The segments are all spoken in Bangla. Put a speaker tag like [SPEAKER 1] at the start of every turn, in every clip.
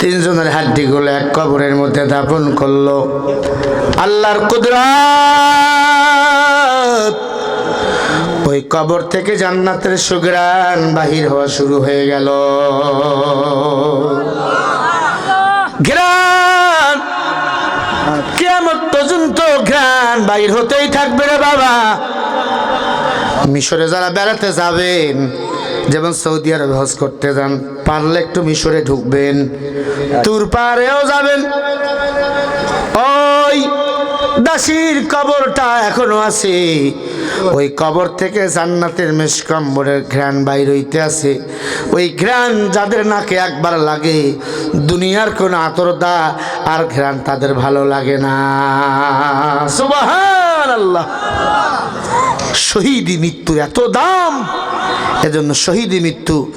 [SPEAKER 1] তিনজনের হাড্ডিগুলো এক কবরের মধ্যে দাপন করল। আল্লাহর কুদরাত ওই কবর থেকে জান্নাতের সুগ্রাণ বাহির হওয়া শুরু হয়ে গেল। ঘ্রাণ কেমন পর্যন্ত ঘ্রাণ বাহির হতেই থাকবে রে বাবা। মিশরে যারা বেড়াতে যাবেন, যেমন সৌদি আরবে হজ করতে যান, পারলে একটু মিশরে ঢুকবেন, তুর পাড়েও যাবেন। ওই দাসির কবরটা এখনও আছে। ওই কবর থেকে জান্নাতের মেশকম্বরের ঘ্রাণ বাইর হইতে আছে। ওই ঘ্রাণ যাদের নাকে একবার লাগে, দুনিয়ার কোনো আতরদা আর ঘ্রাণ তাদের ভালো লাগে না। সুবহান আল্লাহ শহীদি মৃত্যুর এত দাম। এজন্য শহীদি মৃত্যু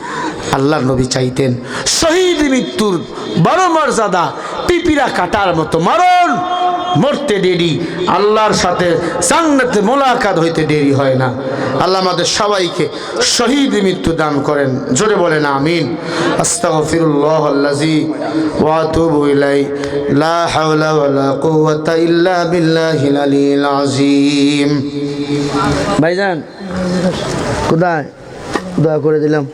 [SPEAKER 1] আল্লাহ নবী চাইতেন। শহীদ মৃত্যুর বড় মর্যাদা পিপিরা কাটার মতো মরণ। মরতে দেরি, আল্লাহর সাথে জান্নাতে মোলাকাত হইতে দেরি হয় না। আল্লাহ আমাদের সবাইকে শহীদ মৃত্যু দান করেন। জোরে বলেন আমিন। ওয়া লা ভাইজান কোথায় দোয়া করে দিলাম।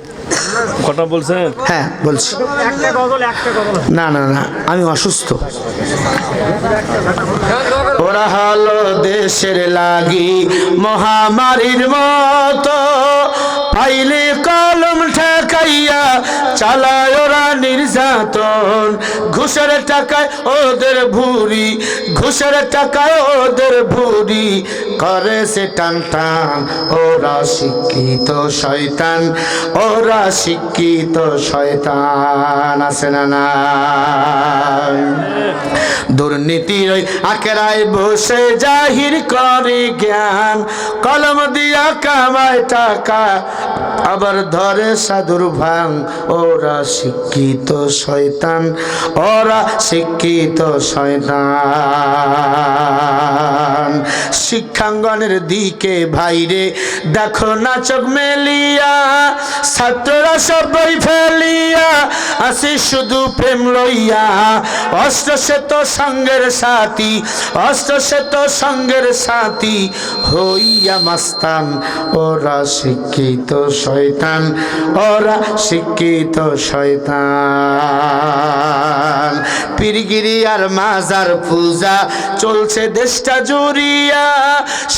[SPEAKER 2] কথা বলছেন?
[SPEAKER 1] হ্যাঁ বলছি। না না না, আমি অসুস্থ। ওরা হলো দেশের লাগি মহামারীর মতো। পাইলে কলম ঠেকাইয়া চালায় ওরা নির্যাতন। ঘুষের টাকায় ওদের ভুরি ঘুষের টাকায় ওদের ভুরি করে সে টান টান, ওরা শিক্ষিত শয়তান, ওরা শিক্ষিত শয়তান, আছে না না দুর্নীতির ওই আকেরায় বসে জাহির করে জ্ঞান, কলম দিয়া কামায় টাকা, আবার ধরে সাধুর ভাঙ ওরা শিক্ষিত শয়তান ওরা শিক্ষিত শয়তান। শিক্ষাঙ্গনের দিকে ভাইরে দেখো নাচক মেলিয়া, ছাত্ররা সবাই ফেলিয়া, আসি শুধু প্রেম লইয়া। অস্ত্র সে তো সঙ্গের সাথী অস্ত্র সে তো সঙ্গের সাথী হইয়া মাস্তান। ওরা শিক্ষিত শয়তান, ওরা শিক্ষিত শয়তান। পীরগিরি আর মাজার পূজা চলছে দেশটা জুড়িয়া,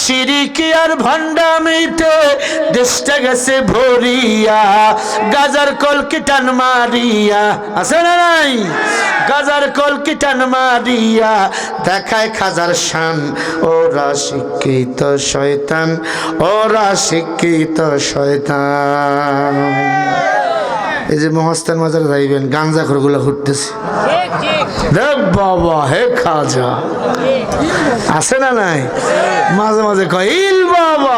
[SPEAKER 1] সিরিকি আর ভণ্ডামিতে দেশটা গেছে ভরিয়া, গাজার কলকি টান মারিয়া? আছে না নাই? গাজার কলকি টান মারিয়া? দেখায় খাজার শান, ওরা শিক্ষিত শয়তান, ওরা শিক্ষিত শয়তান। এই যে মহস্তান মাজার যাইবেন, গাঞ্জা খরগুলো ঘুরতেছে রে বাবা, হে খাজা। আছে না নাই? মাঝে মাঝে কয়, ইল বাবা।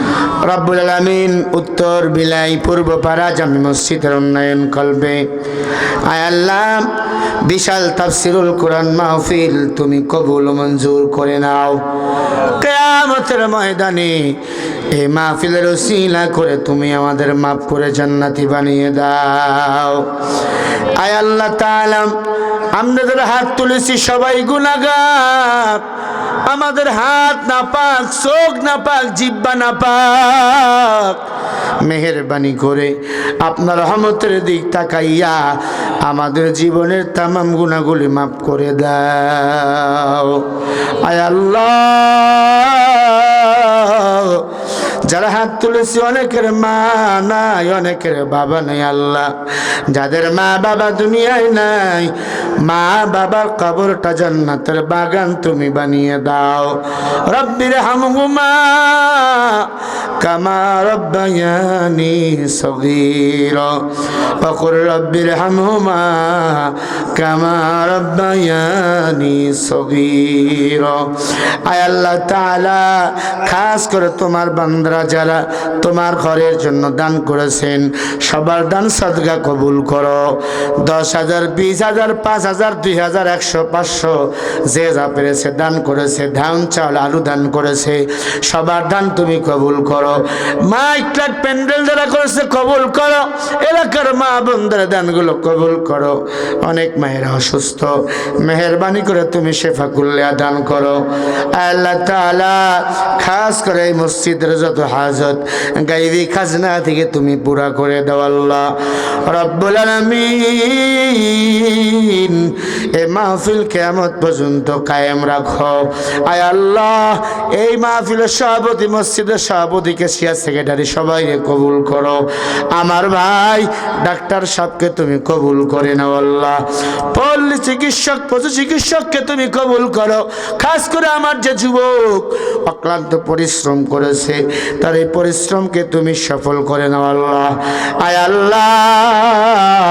[SPEAKER 1] রব্বুল আলমিন উত্তর, বিলাই, পূর্ব পাড়া, জামি মসজিদের উন্নয়ন করবে। আয় আল্লাহ, বিশাল তাফসিরুল কোরআন মাহফিল তুমি কবুল মঞ্জুর করে নাও। কেয়ামতের ময়দানে এই মাহফিলের ওসিলা করে তুমি আমাদের মাফ করে জান্নাতি বানিয়ে দাও। আয় আল্লাহ তাআলা, আমরা হাত তুলেছি সবাই গুনাগার আমাদের হাত না পাক চোখ না পাক জিব্বা না পাক মেহরবানি করে আপনার রহমতের দিক তাকাইয়া আমাদের জীবনের তামাম গুণাগুলি মাফ করে দাও। আয় আল্লাহ! যারা হাত তুলেছি, অনেকের মা নাই, অনেকের বাবা নাই, আল্লাহ। যাদের মা বাবা দুনিয়ায় নাই, মা বাবার কবরটা জান্নাতের বাগান তুমি বানিয়ে দাও। রব্বির হামগুমা কামা রব্বায়ানি সগীর। ফকুর রব্বির হামহুমা কামা রব্বায়ানি সগীর। আয় আল্লাহ তালা খাস করে তোমার বান্দরা যারা যারা তোমার ঘরের জন্য দান করেছেন, সবার দান সদকা কবুল করো। দশ হাজার, বিশ হাজার, পাঁচ হাজার, দুই হাজার, একশো, পাঁচশো, যে যা পেরেছে দান করেছে, ধান, চাল, আলু দান করেছে, সবার দান তুমি কবুল করো। মাইক ট্রাক প্যান্ডেল যারা করেছে, কবুল করো। এলাকার মা বোনদের দানগুলো কবুল করো। অনেক মায়েরা অসুস্থ। মেহরবানি করে তুমি শেফা কুল্লিয়া দান করো। আল্লাহ তাআলা খাস করে এই মসজিদের যত হাজত। গাইবি খাজনা থেকে তুমি পুরা করে দাও আল্লাহ। রব্বুল আলামিন এই মাহফিল কেয়ামত পর্যন্ত কায়েম রাখো। আয় আল্লাহ, এই মাহফিলের সভাপতি, মসজিদের সভাপতিকে সিয়া সেক্রেটারি সবাই কবুল করো। আমার ভাই, ডাক্তার সাহেবকে তুমি কবুল করে নাও আল্লাহ। পল্লী চিকিৎসক, পশু চিকিৎসককে তুমি কবুল করো। খাস করে আমার যে যুবক অক্লান্ত পরিশ্রম করেছে, তার এই পরিশ্রমকে তুমি সফল করে নাও আল্লাহ। আয় আল্লাহ,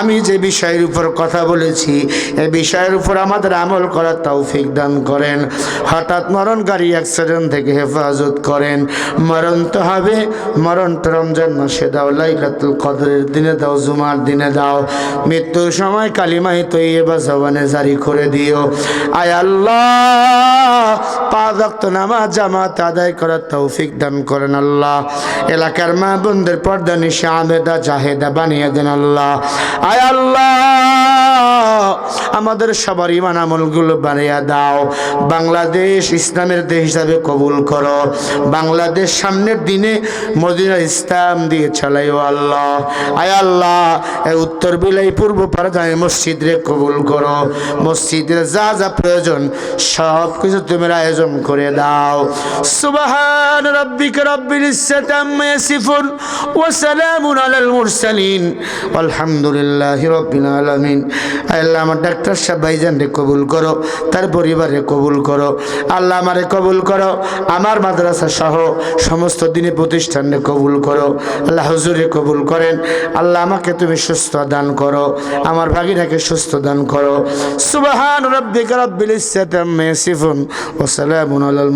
[SPEAKER 1] আমি যে বিষয়ের উপর কথা বলেছি এই বিষয়ের উপর আমাদের আমল করার তৌফিক দান করেন। হঠাৎ মরণকারী অ্যাক্সিডেন্ট থেকে হেফাজত করেন। মরণ তো হবে মরণটা রমজান মাসে দাও, লাইলাতুল কদরের দিনে দাও, জুমার দিনে দাও। মৃত্যুর সময় কালিমাই তো এবার জবানে জারি করে দিও। আয় আল্লাহ, পাঁচ ওয়াক্ত নামাজ জামাত আদায় করার তৌফিক দান করেন আল্লাহ। এলাকার মা বোনদের পর্দা নিশে আবেদা জাহেদা বানিয়ে দেন আল্লাহ। আয় আল্লাহ, আমাদের সবার ইমান আমলগুলো বানিয়ে দাও। বাংলাদেশ ইসলামের দেশ হিসাবে কবুল করো। বাংলাদেশ সামনের দিনে মদিনা ইসলাম দিয়ে চালাইও আল্লাহ। আয় আল্লাহ উত্তর বিলাই পূর্ব পারদায় মসজিদ রে কবুল করো। মসজিদের যা যা প্রয়োজন সব কিছু তুমি আয়োজন করে দাও। সুবহান রব্বিক রব্বিল ইজ্জাতি আম্মা ইয়াসিফুন ওয়া সালামুন আলাল মুরসালিন। আলহামদুলিল্লাহি রাব্বিল আলামিন। আল্লাহ, আমার ডাক্তার সাহেব ভাইজান রে কবুল করো, তার পরিবারে কবুল করো। আল্লাহ আমারে কবুল করো, আমার মাদ্রাসা সহ সমস্ত দিনে প্রতিষ্ঠানে কবুল করো। আল্লাহ হুজুরে কবুল করেন। আল্লাহ আমাকে তুমি সুস্থ দান করো, আমার ভাগিনাকে সুস্থ দান করো। সুবহান রাব্বিকা রাব্বিল ইজ্জাতি আম্মা ইয়াসিফুন ওয়া সালামুন আলাল